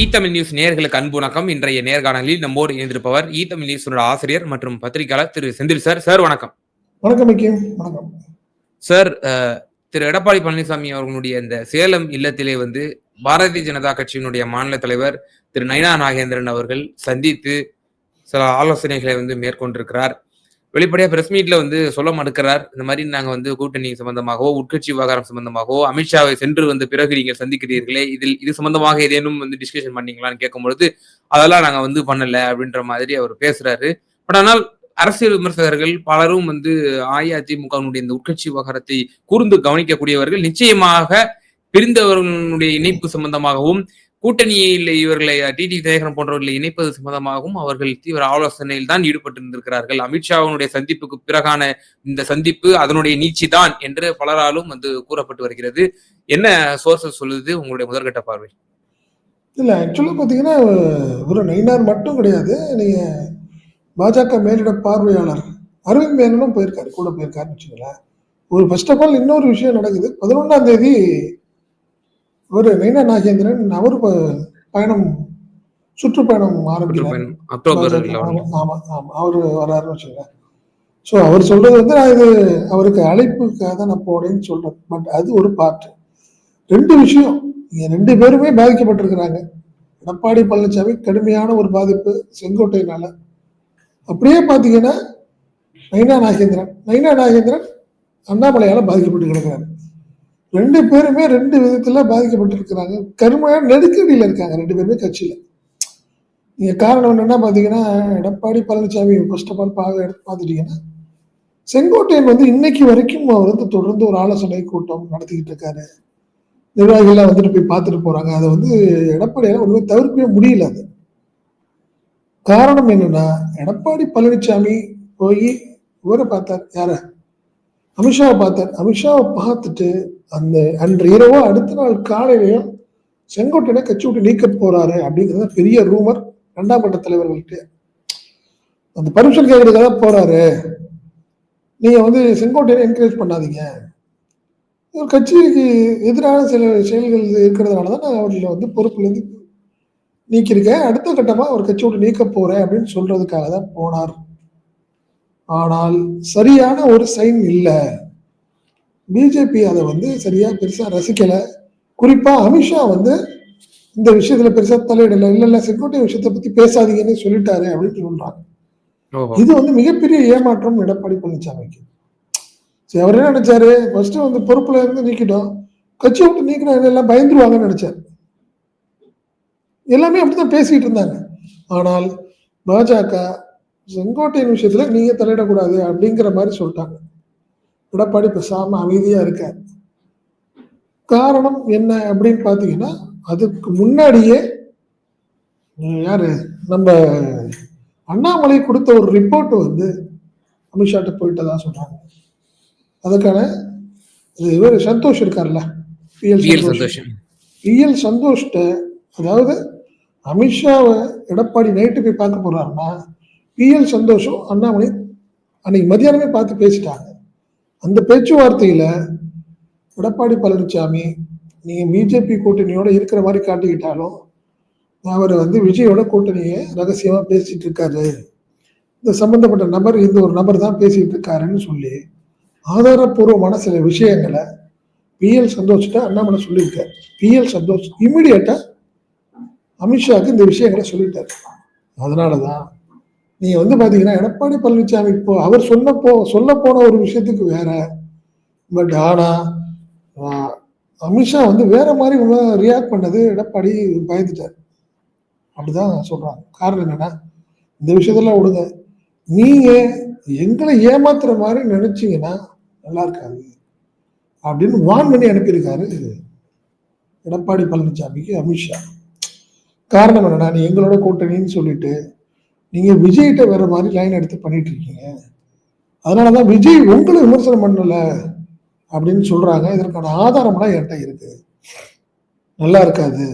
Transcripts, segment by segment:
இ Tamil news நேயர்களுக்கு அன்பு வணக்கம். இன்றைய நேர்காணலில் நம்மோடு இணைந்திருப்பவர் இ தமிழ் நியூஸோட ஆசிரியர் மற்றும் பத்திரிகையாளர் திரு செந்தில் சார். சார் வணக்கம். வணக்கம் வணக்கம். சார் திரு எடப்பாடி பழனிசாமி அவர்களுடைய இந்த சேலம் இல்லத்திலே வந்து பாரதிய ஜனதா கட்சியினுடைய மாநில தலைவர் திரு நயனா நாகேந்திரன் அவர்கள் சந்தித்து சில ஆலோசனைகளை வந்து மேற்கொண்டிருக்கிறார். வெளிப்படையா பிரஸ் மீட்ல வந்து சொல்ல மறுக்கிறார். இந்த மாதிரி நாங்க வந்து கூட்டணி சம்பந்தமாகவோ உட்கட்சி விவகாரம் சம்பந்தமாகவோ அமித்ஷாவை சென்று வந்து பிறகு நீங்கள் சந்திக்கிறீர்களே இதில் இது சம்பந்தமாக ஏதேனும் வந்து டிஸ்கஷன் பண்ணீங்களான்னு கேட்கும்பொழுது அதெல்லாம் நாங்க வந்து பண்ணல அப்படின்ற மாதிரி அவர் பேசுறாரு. பட் ஆனால் அரசியல் விமர்சகர்கள் பலரும் வந்து அஇஅதிமுகவினுடைய இந்த உட்கட்சி விவகாரத்தை கூர்ந்து கவனிக்கக்கூடியவர்கள் நிச்சயமாக பிரிந்தவர்களுடைய இணைப்பு சம்பந்தமாகவும் கூட்டணியில் இவர்களை டிடி தினகரன் போன்றவர்களை இணைப்பது சம்பந்தமாகவும் அவர்கள் தீவிர ஆலோசனையில் தான் ஈடுபட்டிருந்திருக்கிறார்கள். அமித்ஷாவினுடைய சந்திப்புக்கு பிறகான இந்த சந்திப்பு அதனுடைய நீச்சி தான் என்று பலராலும் வந்து கூறப்பட்டு வருகிறது. என்ன சோர்சஸ் சொல்லுது உங்களுடைய முதற்கட்ட பார்வை? இல்ல ஆக்சுவலா பாத்தீங்கன்னா ஒரு நைனார் மட்டும் கிடையாது. நீங்க பாஜக மேலிட பார்வையாளர் அரவிந்த் மேனனும் போயிருக்காரு கூட போயிருக்காருன்னு வச்சுங்களேன் ஒரு ஃபர்ஸ்ட் ஆஃப் ஆல் இன்னொரு விஷயம் நடக்குது. பதினொன்றாம் தேதி ஒரு நயினா நாகேந்திரன் அவர் பயணம் சுற்றுப்பயணம் ஆரம்பிக்கிறார். அக்டோபர் ஆமா ஆமா அவர் வராருன்னு வச்சுக்கோங்க. ஸோ அவர் சொல்றது வந்து நான் இது அவருக்கு அழைப்புக்காக தான் நான் போனேன்னு சொல்றேன். பட் அது ஒரு பார்ட் ரெண்டு விஷயம். இங்க ரெண்டு பேருமே பாதிக்கப்பட்டிருக்கிறாங்க. எடப்பாடி பழனிசாமி கடுமையான ஒரு பாதிப்பு செங்கோட்டையினால. அப்படியே பார்த்தீங்கன்னா நைனா நாகேந்திரன் நைனா நாகேந்திரன் அண்ணாமலையால பாதிக்கப்பட்டு கிடக்கிறாங்க ரெண்டு பேருமே ரெண்டு விதத்துல பாதிக்கப்பட்டிருக்கிறாங்க. கருமையான நெருக்கடியில இருக்காங்க ரெண்டு பேருமே கட்சியில. நீங்கள் காரணம் என்னன்னா பாத்தீங்கன்னா Edappadi Palaniswami first of all எடுத்து பார்த்துட்டீங்கன்னா செங்கோட்டையன் வந்து இன்னைக்கு வரைக்கும் அவர் வந்து தொடர்ந்து ஒரு ஆலோசனை கூட்டம் நடத்திக்கிட்டு இருக்காரு. நிர்வாகிகள்லாம் வந்துட்டு போய் பார்த்துட்டு போறாங்க. அதை வந்து எடப்பாடியால ஒன்றுமே தவிர்க்கவே முடியல அது. காரணம் என்னன்னா எடப்பாடி பழனிசாமி போய் இவரை பார்த்தார். யாரை? அமித்ஷாவை பார்த்தேன். அமித்ஷாவை பார்த்துட்டு அந்த அன்று இரவோ அடுத்த நாள் காலையிலையும் செங்கோட்டையனை கட்சி விட்டு நீக்க போறாரு அப்படிங்கிறது பெரிய ரூமர் இரண்டாம் கட்ட தலைவர்கள்ட்ட அந்த பர்மிஷன் கேட்கறதுக்காக போறாரு. நீங்க வந்து செங்கோட்டையனை என்கரேஜ் பண்ணாதீங்க. ஒரு கட்சிக்கு எதிரான சில செயல்கள் இருக்கிறதுனால தான் நான் அவர்களை வந்து பொறுப்புலேருந்து நீக்கியிருக்கேன். அடுத்த கட்டமாக அவர் கட்சி விட்டு நீக்க போகிறேன் அப்படின்னு சொல்றதுக்காக தான் போனார். ஆனால் சரியான ஒரு சைன் இல்லை. பிஜேபி அதை வந்து சரியா பெருசா ரசிக்கல. குறிப்பா அமித்ஷா வந்து இந்த விஷயத்துல பெருசா தலையிடல இல்ல இல்ல செங்கோட்டை விஷயத்தை பத்தி பேசாதீங்கன்னு சொல்லிட்டாரு அப்படின்னு சொல்றாங்க. இது வந்து மிகப்பெரிய ஏமாற்றம் எடப்பாடி பழனிசாமிக்கு சரி அவர் என்ன நினைச்சாரு? ஃபர்ஸ்ட் வந்து பொறுப்புல இருந்து நீக்கிட்டோம். கட்சி விட்டு நீக்கினா எல்லாம் பயந்துருவாங்கன்னு நினைச்சாரு. எல்லாமே அப்படித்தான் பேசிட்டு இருந்தாங்க. ஆனால் பாஜக செங்கோட்டையன் விஷயத்துல நீங்க தலையிடக்கூடாது அப்படிங்கிற மாதிரி சொல்லிட்டாங்க. எடப்பாடி பேசாம அமைதியா இருக்கார். காரணம் என்ன அப்படின்னு பாத்தீங்கன்னா அதுக்கு முன்னாடியே யாரு? நம்ம அண்ணாமலை கொடுத்த ஒரு ரிப்போர்ட் வந்து அமித்ஷாட்ட போயிட்டதா சொல்றாங்க. அதுக்கான இவர் சந்தோஷ் இருக்கார்ல? பிஎல் சந்தோஷ். பிஎல் சந்தோஷ்ட அதாவது அமித்ஷாவை எடப்பாடி நைட்டு போய் பார்க்க போறாருன்னா பிஎல் சந்தோஷம் அண்ணாமலை அன்னைக்கு மதியானமே பார்த்து பேசிட்டாங்க. அந்த பேச்சுவார்த்தையில் எடப்பாடி பழனிசாமி நீங்கள் பிஜேபி கூட்டணியோட இருக்கிற மாதிரி காட்டிக்கிட்டாலும் அவர் வந்து விஜயோட கூட்டணியை ரகசியமாக பேசிகிட்டு இருக்காரு. இந்த சம்மந்தப்பட்ட நபர் இந்த ஒரு நபர் தான் பேசிகிட்டு இருக்காருன்னு சொல்லி ஆதாரப்பூர்வமான சில விஷயங்களை பிஎல் சந்தோஷ்கிட்ட அண்ணாமலை சொல்லியிருக்கார். பிஎல் சந்தோஷ் இம்மிடியட்டாக அமித்ஷாவுக்கு இந்த விஷயங்களை சொல்லிட்டார். அதனால தான் நீங்க வந்து பாத்தீங்கன்னா எடப்பாடி பழனிசாமி இப்போ அவர் சொன்ன போ சொல்ல போன ஒரு விஷயத்துக்கு வேற. பட் ஆனா அமித்ஷா வந்து வேற மாதிரி ரியாக்ட் பண்ணது எடப்பாடி பயந்துட்டார். அப்படிதான் சொல்றாங்க. காரணம் என்னன்னா இந்த விஷயத்தெல்லாம் விடுங்க. நீங்க எங்களை ஏமாத்துற மாதிரி நினைச்சீங்கன்னா நல்லா இருக்காது. அப்படின்னு வான் பண்ணி அனுப்பியிருக்காரு எடப்பாடி பழனிசாமிக்கு அமித்ஷா. காரணம் என்னன்னா நீ எங்களோட கூட்டணின்னு சொல்லிட்டு நீங்க விஜய்கிட்ட வேற மாதிரி லைன் எடுத்து பண்ணிட்டு இருக்கீங்க அதனாலதான் விஜய் உங்களை விமர்சனம் பண்ணல அப்படின்னு சொல்றாங்க. இதற்கான ஆதாரம்லாம் என்கிட்ட இருக்கு. நல்லா இருக்காது.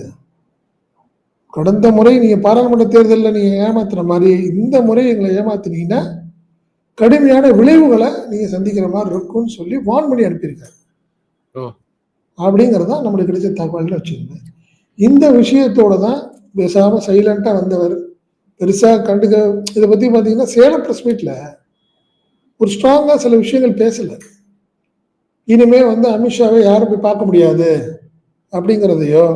கடந்த முறை நீங்க பாராளுமன்ற தேர்தலில் நீங்க ஏமாத்துற மாதிரி இந்த முறை எங்களை ஏமாத்துனீங்கன்னா கடுமையான விளைவுகளை நீங்க சந்திக்கிற மாதிரி இருக்கும்னு சொல்லி வான் பண்ணி அனுப்பியிருக்காரு. அப்படிங்கிறது தான் நம்மளுக்கு கிடைச்ச தகவல்னு வச்சுக்கோங்க. இந்த விஷயத்தோட தான் பேசாம சைலண்டா வந்தவர் பெருசாக கண்டுக்க இதை பற்றி பார்த்தீங்கன்னா சேலம் ப்ரெஸ் மீட்டில் ஒரு ஸ்ட்ராங்காக சில விஷயங்கள் பேசலை. இனிமேல் வந்து அமித்ஷாவை யாரும் போய் பார்க்க முடியாது அப்படிங்கிறதையோ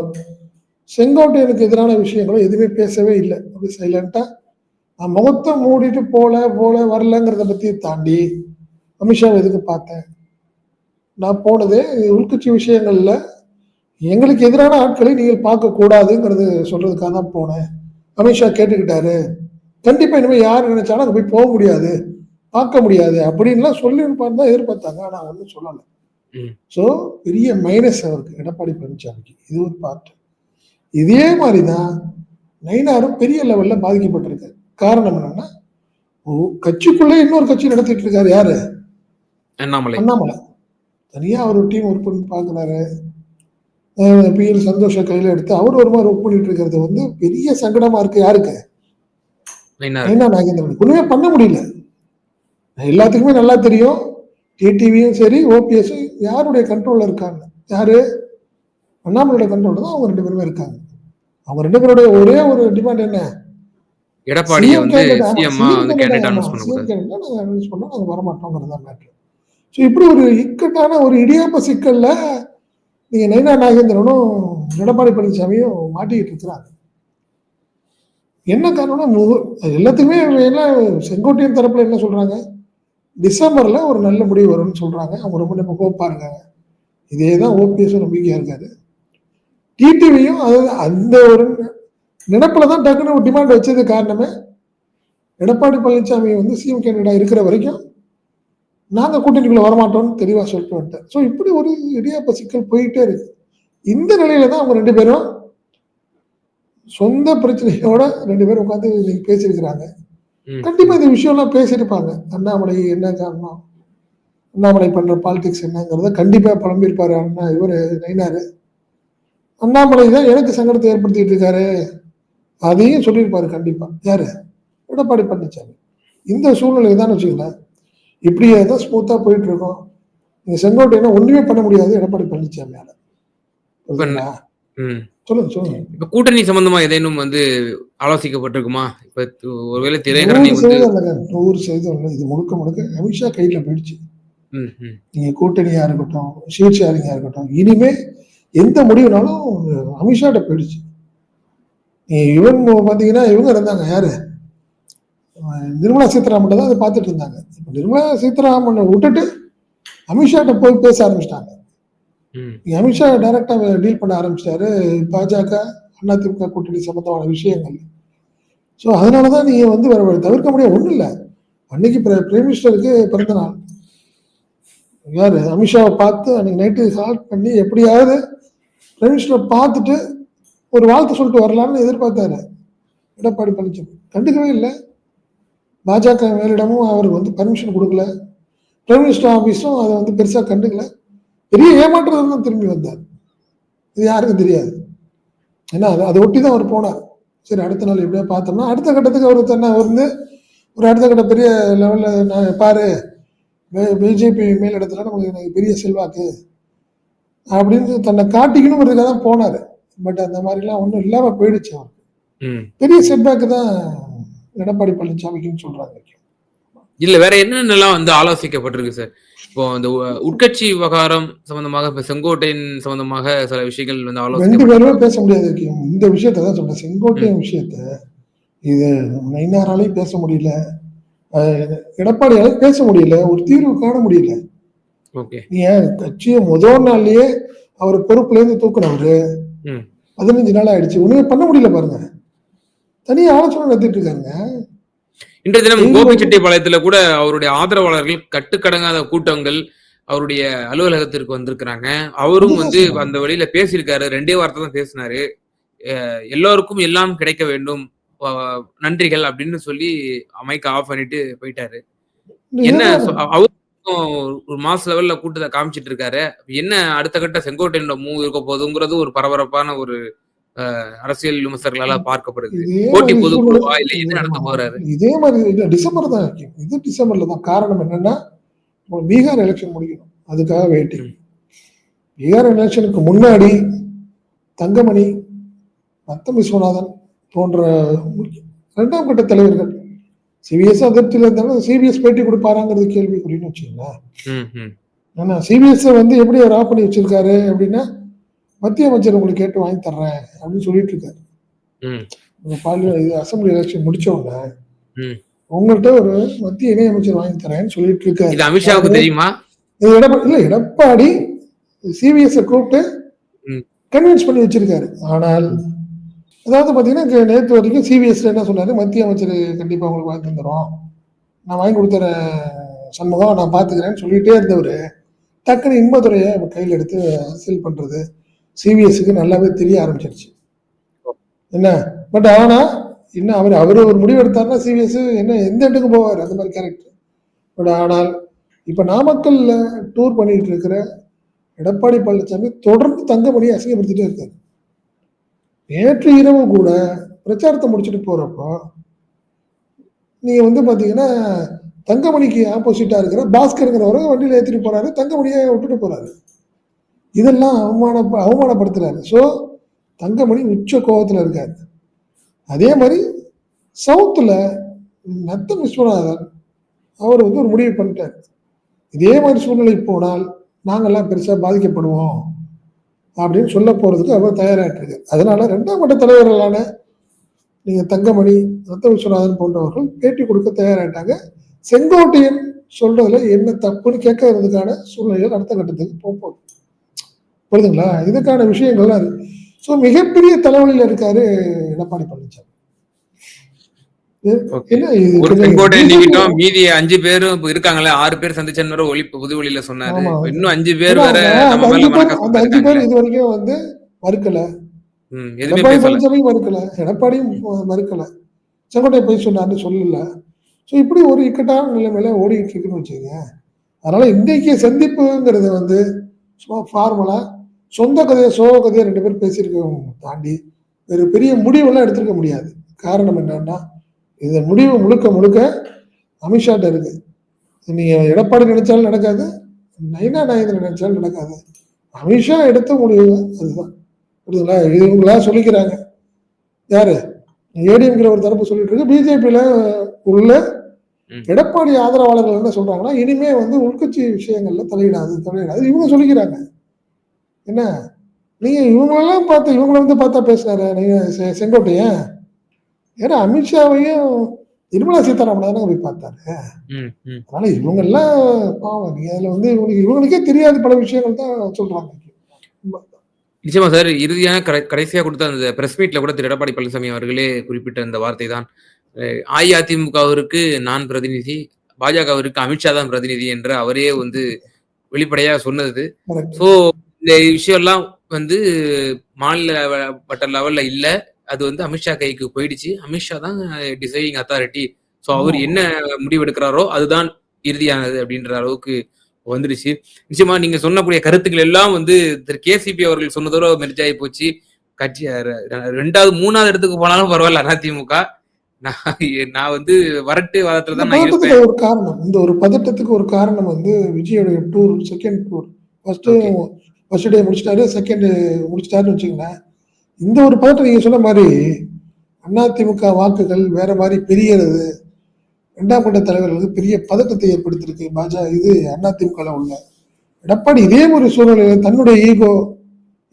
செங்கோட்டையனுக்கு எதிரான விஷயங்களோ எதுவுமே பேசவே இல்லை. அப்படி சைலண்ட்டாக நான் முகத்தை மூடிட்டு போல போல வரலங்கிறத பற்றி தாண்டி அமித்ஷாவை எதுக்கு பார்த்தேன்? நான் போனதே உள்கட்சி விஷயங்களில் எங்களுக்கு எதிரான ஆட்களை நீங்கள் பார்க்கக்கூடாதுங்கிறது சொல்கிறதுக்காக தான் போனேன். அமித்ஷா கேட்டுக்கிட்டாரு. கண்டிப்பா இனிமே யார் நினைச்சாலும் அங்க போய் போக முடியாது. பார்க்க முடியாது. அப்படின்லாம் சொல்லியிருப்பான்னு தான் எதிர்பார்த்தாங்க. ஆனா ஒன்றும் சொல்லலை. ஸோ பெரிய மைனஸ் அவருக்கு. எடப்பாடி பழனிசாமிக்கு இது ஒரு பார்ட் இதே மாதிரி தான் நயினாரும் பெரிய லெவல்ல பாதிக்கப்பட்டிருக்காரு காரணம் என்னன்னா கட்சிக்குள்ளே இன்னொரு கட்சி நடத்திட்டு இருக்காரு யாரு? அண்ணாமலை. அண்ணாமலை. தனியா அவர் டீம் ஒர்க் பண்ணி பார்க்குறாரு. பிஎல் சந்தோஷ கையில எடுத்து அவர் ஒரு மாதிரி ஒர்க் பண்ணிட்டு இருக்கிறது வந்து பெரிய சங்கடமா இருக்கு யாருக்கு? நயினா நாகேந்திரன் ஒண்ணுமே பண்ண முடியல. எல்லாத்துக்குமே நல்லா தெரியும். டிடிவியும் சரி ஓபிஎஸும் யாருடைய கண்ட்ரோல்ல இருக்காங்க? யாரு? அண்ணாமலையோட கண்ட்ரோல் தான் அவங்க ரெண்டு பேருமே இருக்காங்க. அவங்க ரெண்டு பேருடைய ஒரே ஒரு டிமாண்ட் என்ன? எடப்பாடியை வந்து சிஎம்மா வந்து கேண்டிடேட் அனௌன்ஸ் பண்ணக்கூடாது வரமாட்டோங்கிறது தான் matter. So, இப்படி ஒரு இக்கட்டான ஒரு இடியாப்ப சிக்கல்ல நீங்க நயினா நாகேந்திரனும் எடப்பாடி பழனிசாமியும் மாட்டிக்கிட்டு இருக்கிறாங்க. என்ன காரணம்னா மு- எல்லாத்துக்குமே எல்லாம் செங்கோட்டையன் தரப்புல என்ன சொல்றாங்க? டிசம்பர்ல ஒரு நல்ல முடிவு வரும்னு சொல்றாங்க. அவங்க ரொம்ப நம்ம ஹோப்பா இருக்காங்க. இதே தான் ஓபிஎஸ் நம்பிக்கையா இருக்காரு. டிடிவியும் அது அந்த ஒரு நினப்பில் தான் டக்குன்னு ஒரு டிமாண்ட் வச்சது காரணமே எடப்பாடி பழனிசாமி வந்து சிஎம் கேண்டிடேட் இருக்கிற வரைக்கும் நாங்க கூட்டணிக்குள்ள வரமாட்டோம்னு தெளிவா சொல்லிட்டு வந்துட்டேன். ஸோ இப்படி ஒரு இடியாப்ப சிக்கல் போயிட்டே இருக்கு. இந்த நிலையில தான் அவங்க ரெண்டு பேரும் சொந்த பிரச்சனையோட ரெண்டு பேரும் உட்காந்து இன்னைக்கு பேசியிருக்கிறாங்க. கண்டிப்பா இந்த விஷயம்லாம் பேசியிருப்பாங்க. அண்ணாமலை என்ன காரணம்? அண்ணாமலை பண்ற பாலிடிக்ஸ் என்னங்கிறத கண்டிப்பா புலம்பியிருப்பாரு அண்ணா இவரு நயினாரு. அண்ணாமலை தான் எனக்கு சங்கடத்தை ஏற்படுத்திட்டு இருக்காரு. அதையும் சொல்லியிருப்பாரு கண்டிப்பா. யாரு? எடப்பாடி பழனிசாமி இந்த சூழ்நிலை தான் வச்சுக்கலாம் இப்படியே தான் ஸ்மூத்தா போயிட்டு இருக்கோம் நீங்க செங்கோட்டையனை ஒண்ணுமே பண்ண முடியாது. எடப்பாடி பழனிசாமியால. சொல்லுங்க சொல்லுங்க. இப்ப கூட்டணி சம்பந்தமா ஏதேனும் வந்து ஆலோசிக்கப்பட்டிருக்குமா? இப்ப ஒருவேளை திரையரணி நூறு சதவீதம் இது முழுக்க முழுக்க அமித்ஷா கையில போயிடுச்சு. ம், ம். நீங்க கூட்டணியா இருக்கட்டும் ஷீட் ஷேரிங்கா இருக்கட்டும் இனிமே எந்த முடிவுனாலும் அமித்ஷாட்ட போயிடுச்சு. இவங்க பாத்தீங்கன்னா இவங்க இருந்தாங்க யாரு? நிர்மலா சீதாராமன் தான் அதை பார்த்துட்டு இருந்தாங்க. இப்ப நிர்மலா சீதாராமனை விட்டுட்டு அமித்ஷாட்ட போய் பேச ஆரம்பிச்சிட்டாங்க. அமித்ஷா டைரக்டா டீல் பண்ண ஆரம்பிச்சிட்டாரு. பாஜக அதிமுக கூட்டணி சம்பந்தமான விஷயங்கள். ஸோ அதனாலதான் நீங்க வந்து வேற வழி தவிர்க்க முடியாது. ஒண்ணும் இல்லை. அன்னைக்கு பிர- பிரைம் மினிஸ்டருக்கு பிறந்த நாள். யாரு? அமித்ஷாவை பார்த்து அன்னைக்கு நைட்டு கால் பண்ணி எப்படியாவது பிரைம் மினிஸ்டரை பார்த்துட்டு ஒரு வாழ்த்து சொல்லிட்டு வரலாம்னு எதிர்பார்த்தாரு. எடப்பாடி பழனிசாமி கண்டுக்கவே இல்லை. பாஜக மேலிடமும் அவருக்கு வந்து பர்மிஷன் கொடுக்கல. பிரைம் மினிஸ்டர் ஆஃபீஸும் அதை வந்து பெருசா கண்டுக்கல. பெரிய ஏமாற்றத்தில் தான் திரும்பி வந்தார். இது யாருக்கும் தெரியாது. ஏன்னா அதை அதை ஒட்டி தான் அவர் போனார். சரி அடுத்த நாள் எப்படியா பார்த்தோம்னா அடுத்த கட்டத்துக்கு அவர் தன்னை வந்து ஒரு அடுத்த கட்ட பெரிய லெவலில் நான் பாரு பிஜேபி மேலிடத்துல நமக்கு எனக்கு பெரிய செல்வாக்கு அப்படின்னு தன்னை காட்டிக்கணுங்கிறதுக்காக தான் போனார். பட் அந்த மாதிரிலாம் ஒன்றும் இல்லாமல் போயிடுச்சு அவர் ம். பெரிய செட்பேக் தான் எடப்பாடி பழனிசாமிக்குன்னு சொல்றாங்க. இல்ல வேற என்னென்னலாம் வந்து ஆலோசிக்கப்பட்டிருக்கு சார் இப்போ இந்த உ- உட்கட்சி விவகாரம் சம்பந்தமாக இப்ப செங்கோட்டையன் சம்பந்தமாக சில விஷயங்கள் வந்து பேருமே பேச முடியாது. இந்த விஷயத்த தான் சொல்றேன். செங்கோட்டையன் விஷயத்த இது நைனாராலையும் பேச முடியல. அஹ் எடப்பாடியாலையும் பேச முடியல ஒரு தீர்வு காண முடியல. ஓகே. ஏன் கட்சியை முதல் நாள்லயே அவர் பொறுப்புல இருந்து தூக்குனவரு? ம். பதினஞ்சு நாள் ஆயிடுச்சு. ஒண்ணுமே பண்ண முடியல பாருங்க. தனியா ஆலோசனை நடத்திட்டு இருக்காங்க இன்றைய தினம் இது கோபி வந்து- செட்டிப்பாளையத்துல கூட அவருடைய ஆதரவாளர்கள் கட்டுக்கடங்காத கூட்டங்கள் அவருடைய அலுவலகத்திற்கு வந்திருக்கிறாங்க. அவரும் வந்து. அந்த வழியில பேசியிருக்காரு. ரெண்டே வார்த்தை தான் பேசினாரு. எல்லோருக்கும் எல்லாம் கிடைக்க வேண்டும். நன்றிகள் அப்படின்னு சொல்லி மைக் ஆஃப் பண்ணிட்டு போயிட்டாரு. என்ன அவருக்கும் ஒரு மாஸ் லெவல்ல கூட்டத்தை காமிச்சிட்டு இருக்காரு. என்ன அடுத்த கட்ட செங்கோட்டையோட மூவ் இருக்க போகுதுங்கிறது ஒரு பரபரப்பான ஒரு அரசியல் விமர்சகர்களால பார்க்கப்படுது. போட்டி பொதுக்குழுவா இல்ல என்ன நடத்த போறாரு? இதே மாதிரி டிசம்பர் தான் இது டிசம்பர்ல தான் காரணம் என்னன்னா பீகார் எலெக்ஷன் முடிக்கணும் அதுக்காக வெயிட்டிங் பீகார் எலெக்ஷனுக்கு முன்னாடி தங்கமணி ரத்தம் விஸ்வநாதன் போன்ற இரண்டாம் கட்ட தலைவர்கள் சிபிஎஸ் அதிருப்தியில் இருந்தாலும் சிபிஎஸ் பேட்டி கொடுப்பாராங்கிறது கேள்விக்குறின்னு வச்சுங்களேன். ஆனா சிபிஎஸ் வந்து எப்படி அவர் ஆஃப் பண்ணி வச்சிருக்காரு அப்படின்னா மத்திய அமைச்சர் உங்களுக்கு கேட்டு வாங்கி தர்றேன் அப்படின்னு சொல்லிட்டு இருக்காரு. பார்லிமெண்ட் இது அசம்பிளி எலெக்ஷன் முடிச்ச உடனே ம். உங்கள்கிட்ட ஒரு மத்திய இணையமைச்சர் வாங்கி தரேன்னு சொல்லிட்டு இருக்காரு. அமித்ஷாவுக்கு தெரியுமா? இது எடப்பாடி இல்ல எடப்பாடி சிபிஎஸ் கூப்பிட்டு. கன்வின்ஸ் பண்ணி வச்சிருக்காரு. ஆனால் அதாவது பாத்தீங்கன்னா நேத்து வரைக்கும் சிபிஎஸ்ல என்ன சொன்னாரு? மத்திய அமைச்சர் கண்டிப்பா உங்களுக்கு வாங்கி தந்துடும் நான் வாங்கி கொடுத்துறேன் சண்முகம் நான் பாத்துக்கிறேன்னு சொல்லிட்டே இருந்தவர் டக்குனு இன்பதுரையை அவர் கையில் எடுத்து அரசியல் பண்றது. சிபிஎஸ்க்கு நல்லாவே தெரிய ஆரம்பிச்சிருச்சு. என்ன? பட் ஆனா இன்னும் அவர் அவர் ஒரு முடிவு எடுத்தாருன்னா சிபிஎஸ் என்ன எந்த இடத்துக்கு போவார்? அந்த மாதிரி கேரக்டர் பட் ஆனால் இப்ப நாமக்கல்ல டூர் பண்ணிட்டு இருக்கிற எடப்பாடி பழனிசாமி தொடர்ந்து தங்கமணியை அசிங்கப்படுத்திட்டே இருக்காரு. நேற்று இரவு கூட பிரச்சாரத்தை முடிச்சுட்டு போறப்போ நீங்க வந்து பாத்தீங்கன்னா தங்கமணிக்கு ஆப்போசிட்டா இருக்கிற பாஸ்கருங்கிறவரை வண்டியில் ஏற்றிட்டு போறாரு தங்கமணியை விட்டுட்டு போறாரு. இதெல்லாம் அவமான அவமானப்படுத்துறாரு. ஸோ தங்கமணி உச்ச கோபத்தில் இருக்கார். அதே மாதிரி சவுத்தில் நத்தம் விஸ்வநாதன் அவர் வந்து ஒரு முடிவு பண்ணிட்டார். இதே மாதிரி சூழ்நிலை போனால் நாங்கெல்லாம் பெருசாக பாதிக்கப்படுவோம் அப்படின்னு சொல்ல போகிறதுக்கு அவர் தயாராகிட்டு அதனால் அதனால ரெண்டாம் கட்ட தலைவர்களான நீங்கள் தங்கமணி ரத்த விஸ்வநாதன் போன்றவர்கள் பேட்டி கொடுக்க தயாராகிட்டாங்க செங்கோட்டையன் சொல்றதுல என்ன தப்புன்னு கேட்கறதுக்கான சூழ்நிலைகள் அடுத்த கட்டத்துக்கு போக புரியுதுங்களா? இதுக்கான விஷயங்கள்லாம் இருக்கு ஸோ மிகப்பெரிய தலைவலியில் இருக்காரு எடப்பாடி பழனிசாமி. மீதி அஞ்சு பேரும் இருக்காங்களே ஆறு பேர் சந்திச்சன்னு ஒளி புது ஒளியில சொன்னாரு. இன்னும் அஞ்சு பேர் வேற அஞ்சு பேர் இது வரைக்கும் வந்து மறுக்கல. எடப்பாடி மறுக்கல. எடப்பாடியும் மறுக்கல. செங்கோட்டை போய் சொன்னார்னு சொல்லல. ஸோ இப்படி ஒரு இக்கட்டான நிலைமையில ஓடிக்கிட்டு இருக்குன்னு வச்சுக்கோங்க. அதனால இன்றைக்கு சந்திப்புங்கிறது வந்து சும்மா ஃபார்மலா சொந்த கதையை சோக கதையை ரெண்டு பேரும் பேசியிருக்கவங்க தாண்டி ஒரு பெரிய முடிவெல்லாம் எடுத்திருக்க முடியாது. காரணம் என்னன்னா இது முடிவு முழுக்க முழுக்க அமித்ஷாட்ட இருக்கு. நீங்க எடப்பாடி நினைச்சாலும் நடக்காது நைனா நாயகன் நினைச்சாலும் நடக்காது. அமித்ஷா எடுத்த முடிவு அதுதான். புரியுதுங்களா? இவங்களா சொல்லிக்கிறாங்க. யாரு? ஏடிஎம்கிற ஒரு தரப்பு சொல்லிட்டு இருக்கு. பிஜேபியில உள்ள. எடப்பாடி ஆதரவாளர்கள் என்ன சொல்றாங்கன்னா இனிமே வந்து உள்கட்சி விஷயங்கள்ல தலையிடாது தலையிடாது. இவங்க சொல்லிக்கிறாங்க. என்ன? நீங்க இவங்களெல்லாம் பார்த்து இவங்கள வந்து பார்த்தா பேசுறாரு நீங்க செ- செங்கோட்டையன் ஏன்னா அமித்ஷாவையும் நிர்மலா சீதாராமன் தானே போய் பார்த்தாரு. அதனால இவங்க எல்லாம் பாவம். நீங்க அதுல வந்து இவங்களுக்கு இவங்களுக்கே தெரியாத பல விஷயங்கள் தான் சொல்றாங்க. நிச்சயமா சார் இறுதியான கடை- கடைசியா கொடுத்த அந்த பிரஸ் மீட்ல கூட திரு எடப்பாடி பழனிசாமி அவர்களே குறிப்பிட்ட அந்த வார்த்தை தான். அஇஅதிமுகவிற்கு நான் பிரதிநிதி பாஜகவிற்கு அமித்ஷா தான் பிரதிநிதி என்று அவரே வந்து வெளிப்படையா சொன்னது. ஸோ இந்த விஷயம்லாம் வந்து மாநில மட்ட லெவல்ல இல்ல. அது வந்து அமித்ஷா கைக்கு போயிடுச்சு. அமித்ஷா தான் டிசைடிங் அத்தாரிட்டி ஸோ அவர் என்ன முடிவு எடுக்கிறாரோ அதுதான் இறுதியானது அப்படின்ற அளவுக்கு வந்துடுச்சு. நிச்சயமா நீங்க சொன்னக்கூடிய கருத்துக்கள் எல்லாம் வந்து திரு கேசிபி அவர்கள் சொன்னதோட மெர்ஜாகி போச்சு. கட்சி ரெண்டாவது மூணாவது இடத்துக்கு போனாலும் பரவாயில்ல அதிமுக நான் நான் வந்து வரட்டு வாதத்துல தான் நான் இருப்பேன். ஒரு காரணம். இந்த ஒரு பதட்டத்துக்கு ஒரு காரணம் வந்து விஜயோடைய tour second tour first. First day முடிச்சிட்டாரு செகண்ட் முடிச்சிட்டாருன்னு வச்சுக்கோங்களேன். இந்த ஒரு பதட்டம் நீங்க சொன்ன மாதிரி அதிமுக வாக்குகள் வேற மாதிரி பெரியறது இரண்டாம் கட்ட தலைவர்களுக்கு பெரிய பதட்டத்தை ஏற்படுத்தியிருக்கு பாஜக இது அதிமுக உள்ள. எடப்பாடி இதே ஒரு சூழ்நிலையில தன்னுடைய ஈகோ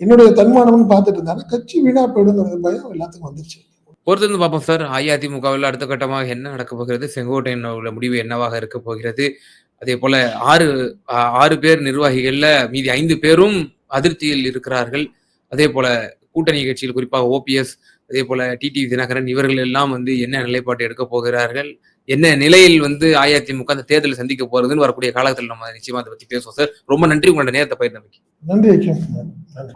என்னுடைய தன்மானம்னு பார்த்துட்டு இருந்தாங்க கட்சி வீணா போயிடுங்கிறது பயம் எல்லாத்துக்கும் வந்துருச்சு. பொறுத்திருந்து பார்ப்போம் சார். அஇஅதிமுகவில் அடுத்த கட்டமாக என்ன நடக்க போகிறது? செங்கோட்டையன் உள்ள முடிவு என்னவாக இருக்க போகிறது? அதே போல ஆறு ஆறு பேர் நிர்வாகிகள்ல மீதி ஐந்து பேரும் அதிருப்தியில் இருக்கிறார்கள். அதே போல கூட்டணி கட்சியில் குறிப்பாக ஓபிஎஸ் அதே போல டிடி தினகரன் இவர்கள் எல்லாம் வந்து என்ன நிலைப்பாட்டை எடுக்க போகிறார்கள்? என்ன நிலையில் வந்து அஇஅதிமுக அந்த தேர்தலை சந்திக்க போறதுன்னு வரக்கூடிய காலத்தில் நம்ம நிச்சயமா அதை பத்தி பேசுவோம் சார். ரொம்ப நன்றி உங்களோட நேரத்தை பயிர் நன்றி நன்றி.